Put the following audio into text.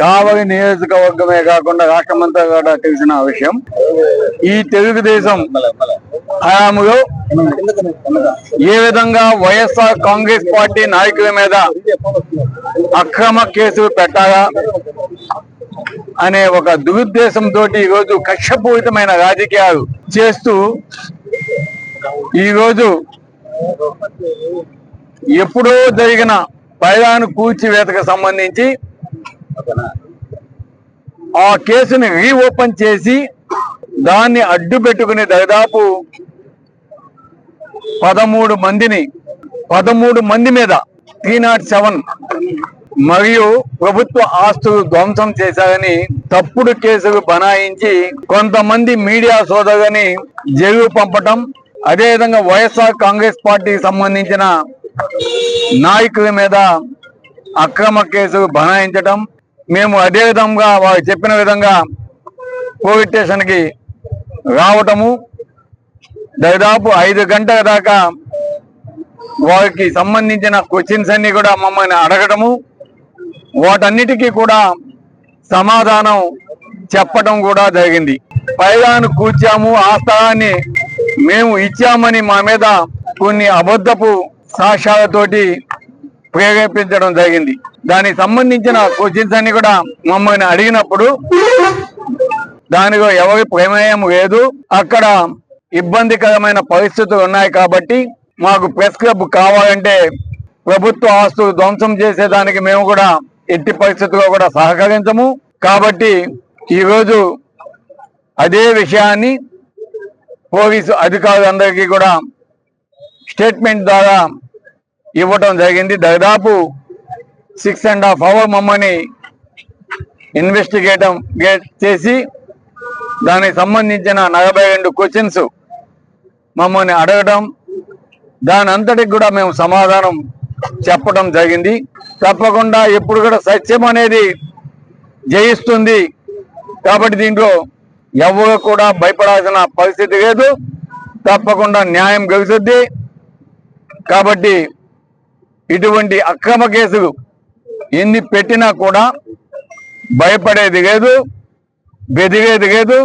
కావలి నియోజకవర్గమే కాకుండా రాష్ట్రమంతా కూడా తెలిసిన విషయం. ఈ తెలుగుదేశం హయాములో ఏ విధంగా వైఎస్ఆర్ కాంగ్రెస్ పార్టీ నాయకుల మీద అక్రమ కేసులు పెట్టాలా అనే ఒక దురుద్దేశంతో ఈరోజు కక్షపూరితమైన రాజకీయాలు చేస్తూ ఈరోజు ఎప్పుడో జరిగిన పైదాను కూల్చివేతకు సంబంధించి ఆ కేసుని రీఓపెన్ చేసి దాన్ని అడ్డు పెట్టుకుని దాదాపు పదమూడు మందిని పదమూడు మంది మీద త్రీ నాట్ సెవెన్ మరియు ప్రభుత్వ ఆస్తులు ధ్వంసం చేశారని తప్పుడు కేసులు బనాయించి కొంతమంది మీడియా సోదరుని జైలు పంపటం అదేవిధంగా వైఎస్ఆర్ కాంగ్రెస్ పార్టీకి సంబంధించిన నాయకుల మీద అక్రమ కేసులు బనాయించటం మేము అదే విధంగా వారు చెప్పిన విధంగా పోలీస్ స్టేషన్కి రావటము దాదాపు ఐదు గంటల దాకా వారికి సంబంధించిన క్వశ్చన్స్ అన్ని కూడా మమ్మల్ని అడగటము వాటన్నిటికీ కూడా సమాధానం చెప్పడం కూడా జరిగింది. పైగాను కూర్చాము ఆ స్థలాన్ని మేము ఇచ్చామని మా మీద కొన్ని అబద్ధపు సాక్ష్యాలతోటి ప్రేరేపించడం జరిగింది. దానికి సంబంధించిన క్వశ్చన్స్ అన్ని కూడా మమ్మల్ని అడిగినప్పుడు దానిలో ఎవరి ప్రమేయం లేదు. అక్కడ ఇబ్బందికరమైన పరిస్థితులు ఉన్నాయి కాబట్టి మాకు ప్రెస్ క్లబ్ కావాలంటే ప్రభుత్వ ఆస్తులు ధ్వంసం చేసేదానికి మేము కూడా ఎట్టి పరిస్థితుల్లో కూడా సహకరించము. కాబట్టి ఈరోజు అదే విషయాన్ని పోలీసు అధికారులందరికీ కూడా స్టేట్మెంట్ ద్వారా ఇవ్వటం జరిగింది. దాదాపు సిక్స్ అండ్ హాఫ్ అవర్ మమ్మల్ని ఇన్వెస్టిగేటం చేసి దానికి సంబంధించిన నలభై రెండు క్వశ్చన్స్ మమ్మల్ని అడగడం దాని అంతటికి కూడా మేము సమాధానం చెప్పడం జరిగింది. తప్పకుండా ఎప్పుడు కూడా సత్యం అనేది జయిస్తుంది. కాబట్టి దీంట్లో ఎవరు కూడా భయపడాల్సిన పరిస్థితి లేదు. తప్పకుండా న్యాయం గెలుస్తుంది. కాబట్టి ఇటువంటి అక్రమ కేసులు ఎన్ని పెట్టినా కూడా భయపడేది లేదు బెదిగేది లేదు.